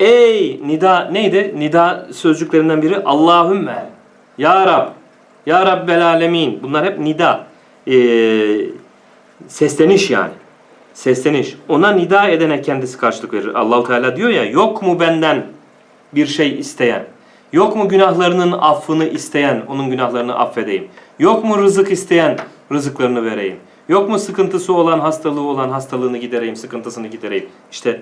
Ey nida neydi? Nida sözcüklerinden biri Allahümme. Ya Rab. Ya Rabbel alemin. Bunlar hep nida. Ee, sesleniş yani. Sesleniş. Ona nida edene kendisi karşılık verir. Allahu Teala diyor ya yok mu benden bir şey isteyen? Yok mu günahlarının affını isteyen, onun günahlarını affedeyim? Yok mu rızık isteyen, rızıklarını vereyim? Yok mu sıkıntısı olan, hastalığı olan, hastalığını gidereyim, sıkıntısını gidereyim? İşte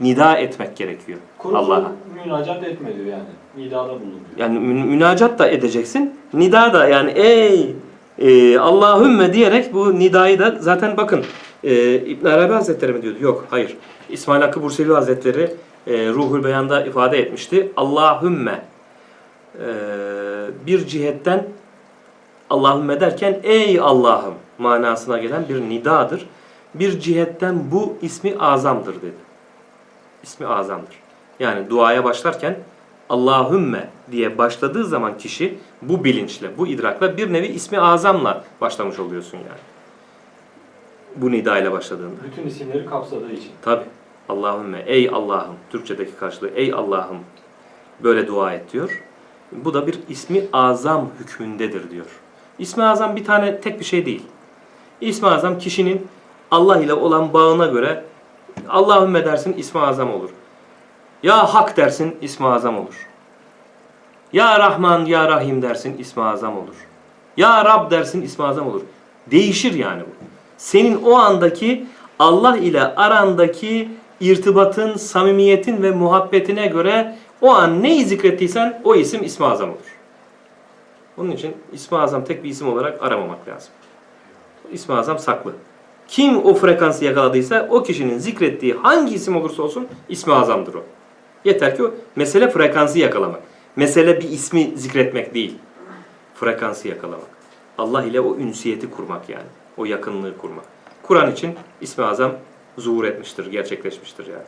nida etmek gerekiyor Allah'a. münacat etme diyor yani. Nidada bulun diyor. Yani mü- münacat da edeceksin. Nida da yani ey e, Allahümme diyerek bu nidayı da zaten bakın e, İbn Arabi Hazretleri mi diyordu? Yok hayır. İsmail Hakkı Bursevi Hazretleri e, Ruhul Beyan'da ifade etmişti. Allahümme e, bir cihetten Allahümme derken ey Allah'ım manasına gelen bir nidadır. Bir cihetten bu ismi azamdır dedi. İsmi azamdır. Yani duaya başlarken Allahümme diye başladığı zaman kişi bu bilinçle, bu idrakla bir nevi ismi azamla başlamış oluyorsun yani. Bu nida ile başladığında. Bütün isimleri kapsadığı için. Tabi. Allahümme, ey Allah'ım. Türkçedeki karşılığı ey Allah'ım. Böyle dua et diyor. Bu da bir ismi azam hükmündedir diyor. İsmi azam bir tane tek bir şey değil. İsmi azam kişinin Allah ile olan bağına göre Allahümme dersin ismi azam olur. Ya Hak dersin ismi azam olur. Ya Rahman ya Rahim dersin ismi azam olur. Ya Rab dersin ismi azam olur. Değişir yani bu. Senin o andaki Allah ile arandaki irtibatın, samimiyetin ve muhabbetine göre o an neyi zikrettiysen o isim ismi azam olur. Onun için ismi azam tek bir isim olarak aramamak lazım. İsmi azam saklı. Kim o frekansı yakaladıysa o kişinin zikrettiği hangi isim olursa olsun ismi azamdır o. Yeter ki o mesele frekansı yakalamak. Mesele bir ismi zikretmek değil. Frekansı yakalamak. Allah ile o ünsiyeti kurmak yani. O yakınlığı kurmak. Kur'an için ismi azam zuhur etmiştir, gerçekleşmiştir yani.